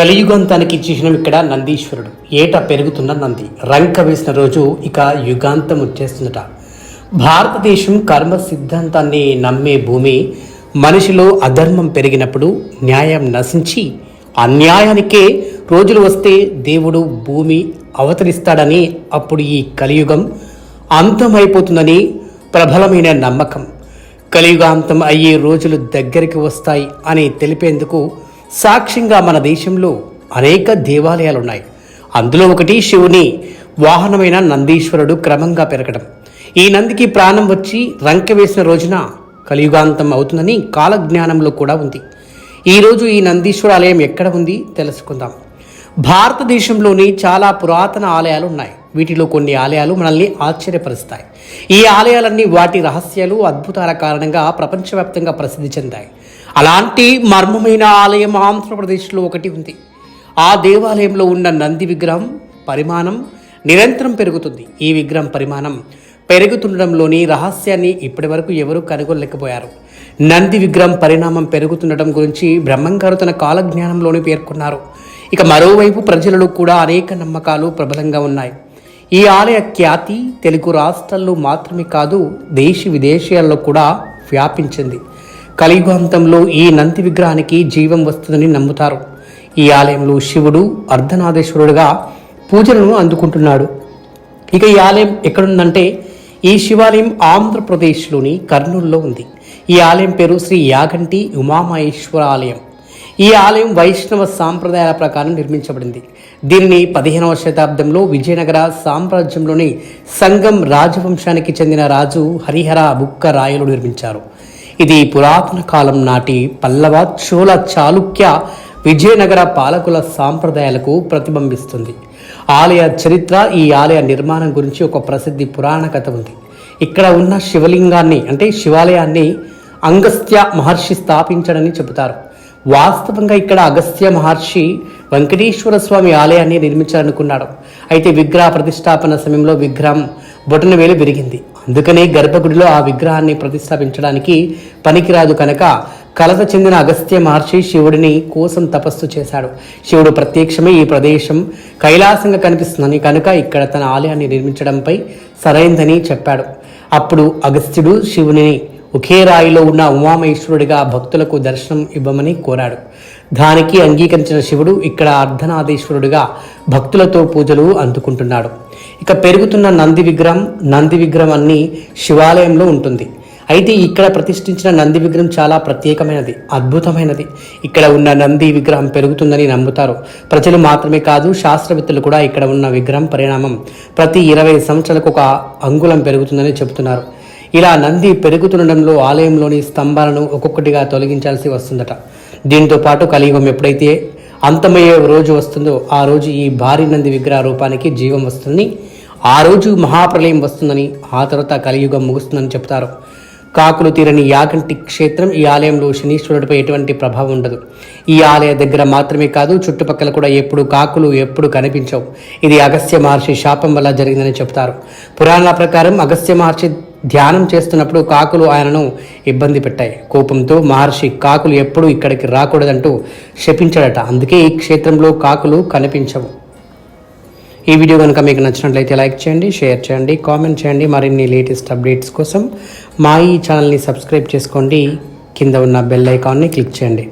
కలియుగంతానికి చిహ్నం ఇక్కడ నందీశ్వరుడు. ఏట పెరుగుతున్న నంది. రంక వేసిన రోజు ఇక యుగాంతం వచ్చేస్తుందట. భారతదేశం కర్మ సిద్ధాంతాన్ని నమ్మే భూమి మనిషిలో అధర్మం పెరిగినప్పుడు న్యాయం నశించి అన్యాయానికే రోజులు వస్తే దేవుడు భూమి అవతరిస్తాడని అప్పుడు ఈ కలియుగం అంతమైపోతుందని ప్రబలమైన నమ్మకం. కలియుగాంతం అయ్యే రోజులు దగ్గరికి వస్తాయి అని తెలిపేందుకు సాక్ష్యంగా మన దేశంలో అనేక దేవాలయాలున్నాయి. అందులో ఒకటి శివుని వాహనమైన నందీశ్వరుడు క్రమంగా పెరగడం. ఈ నందికి ప్రాణం వచ్చి రంక వేసిన రోజున కలియుగాంతం అవుతుందని కాలజ్ఞానంలో కూడా ఉంది. ఈరోజు ఈ నందీశ్వర ఆలయం ఎక్కడ ఉంది తెలుసుకుందాం. భారతదేశంలోని చాలా పురాతన ఆలయాలు ఉన్నాయి వీటిలో కొన్ని ఆలయాలు మనల్ని ఆశ్చర్యపరుస్తాయి. ఈ ఆలయాలన్నీ వాటి రహస్యాలు అద్భుతాల కారణంగా ప్రపంచవ్యాప్తంగా ప్రసిద్ధి చెందాయి. అలాంటి మర్మమైన ఆలయం ఆంధ్రప్రదేశ్లో ఒకటి ఉంది. ఆ దేవాలయంలో ఉన్న నంది విగ్రహం పరిమాణం నిరంతరం పెరుగుతుంది. ఈ విగ్రహం పరిమాణం పెరుగుతుండడంలోని రహస్యాన్ని ఇప్పటివరకు ఎవరూ కనుగొనలేకపోయారు. నంది విగ్రహం పరిణామం పెరుగుతుండటం గురించి బ్రహ్మంగారు తన కాలజ్ఞానంలోనే పేర్కొన్నారు. ఇక మరోవైపు ప్రజలలో కూడా అనేక నమ్మకాలు ప్రబలంగా ఉన్నాయి. ఈ ఆలయ ఖ్యాతి తెలుగు రాష్ట్రాల్లో మాత్రమే కాదు దేశ విదేశాల్లో కూడా వ్యాపించింది. కలియుగాంతంలో ఈ నంది విగ్రహానికి జీవం వస్తుందని నమ్ముతారు. ఈ ఆలయంలో శివుడు అర్ధనాదేశ్వరుడుగా పూజలను అందుకుంటున్నాడు. ఇక ఈ ఆలయం ఎక్కడుందంటే ఈ శివాలయం ఆంధ్రప్రదేశ్లోని కర్నూలులో ఉంది. ఈ ఆలయం పేరు శ్రీ యాగంటి ఉమామహేశ్వర ఆలయం. ఈ ఆలయం వైష్ణవ సాంప్రదాయాల ప్రకారం నిర్మించబడింది. దీనిని పదిహేనవ శతాబ్దంలో విజయనగర సామ్రాజ్యంలోని సంగం రాజవంశానికి చెందిన రాజు హరిహర బుక్క రాయలు నిర్మించారు. ఇది పురాతన కాలం నాటి పల్లవ చోళ చాళుక్య విజయనగర పాలకుల సాంప్రదాయాలకు ప్రతిబింబిస్తుంది. ఆలయ చరిత్ర ఈ ఆలయ నిర్మాణం గురించి ఒక ప్రసిద్ధి పురాణ కథ ఉంది. ఇక్కడ ఉన్న శివలింగాన్ని అంటే శివాలయాన్ని అంగస్త్య మహర్షి స్థాపించడని చెబుతారు. వాస్తవంగా ఇక్కడ అగస్త్య మహర్షి వెంకటేశ్వర స్వామి ఆలయాన్ని నిర్మించాలనుకున్నాడు. అయితే విగ్రహ ప్రతిష్టాపన సమయంలో విగ్రహం బొటన వేలు విరిగింది. అందుకనే గర్భగుడిలో ఆ విగ్రహాన్ని ప్రతిష్టాపించడానికి పనికిరాదు కనుక కలత చెందిన అగస్త్య మహర్షి శివుడిని కోసం తపస్సు చేశాడు. శివుడు ప్రత్యక్షమే ఈ ప్రదేశం కైలాసంగా కనిపిస్తుందని కనుక ఇక్కడ తన ఆలయాన్ని నిర్మించడంపై సరైందని చెప్పాడు. అప్పుడు అగస్త్యుడు శివుని ఒకే రాయిలో ఉన్న ఉమామేశ్వరుడిగా భక్తులకు దర్శనం ఇవ్వమని కోరాడు. దానికి అంగీకరించిన శివుడు ఇక్కడ అర్ధనాదేశ్వరుడిగా భక్తులతో పూజలు అందుకుంటున్నాడు. ఇక పెరుగుతున్న నంది విగ్రహం నంది విగ్రహం అన్ని శివాలయంలో ఉంటుంది. అయితే ఇక్కడ ప్రతిష్ఠించిన నంది విగ్రహం చాలా ప్రత్యేకమైనది అద్భుతమైనది. ఇక్కడ ఉన్న నంది విగ్రహం పెరుగుతుందని నమ్ముతారు. ప్రజలు మాత్రమే కాదు శాస్త్రవేత్తలు కూడా ఇక్కడ ఉన్న విగ్రహం పరిణామం ప్రతి ఇరవై సంవత్సరాలకు ఒక అంగుళం పెరుగుతుందని చెబుతున్నారు. ఇలా నంది పెరుగుతుండడంలో ఆలయంలోని స్తంభాలను ఒక్కొక్కటిగా తొలగించాల్సి వస్తుందట. దీంతో పాటు కలియుగం ఎప్పుడైతే అంతమయ్యే రోజు వస్తుందో ఆ రోజు ఈ భారీ నంది విగ్రహ రూపానికి జీవం వస్తుంది ఆ రోజు మహాప్రలయం వస్తుందని ఆ తర్వాత కలియుగం ముగుస్తుందని చెప్తారు కాకులు తీరని యాగంటి క్షేత్రం ఈ ఆలయంలో శనీశ్వరుడిపై ఎటువంటి ప్రభావం ఉండదు. ఈ ఆలయ దగ్గర మాత్రమే కాదు చుట్టుపక్కల కూడా ఎప్పుడు కాకులు ఎప్పుడు కనిపించవు. ఇది అగస్త్య మహర్షి శాపం వల్ల జరిగిందని చెప్తారు పురాణాల ప్రకారం అగస్త్య మహర్షి ధ్యానం చేస్తున్నప్పుడు కాకులు ఆయనను ఇబ్బంది పెట్టాయి. కోపంతో మహర్షి కాకులు ఎప్పుడు ఇక్కడికి రాకూడదంటూ శపించాడట. అందుకే ఈ క్షేత్రంలో కాకులు కనిపించవు. ఈ వీడియో కనుక మీకు నచ్చినట్లయితే లైక్ చేయండి షేర్ చేయండి కామెంట్ చేయండి. మరిన్ని లేటెస్ట్ అప్డేట్స్ కోసం మా ఈ ఛానల్ని సబ్స్క్రైబ్ చేసుకోండి. కింద ఉన్న బెల్ ఐకాన్ని క్లిక్ చేయండి.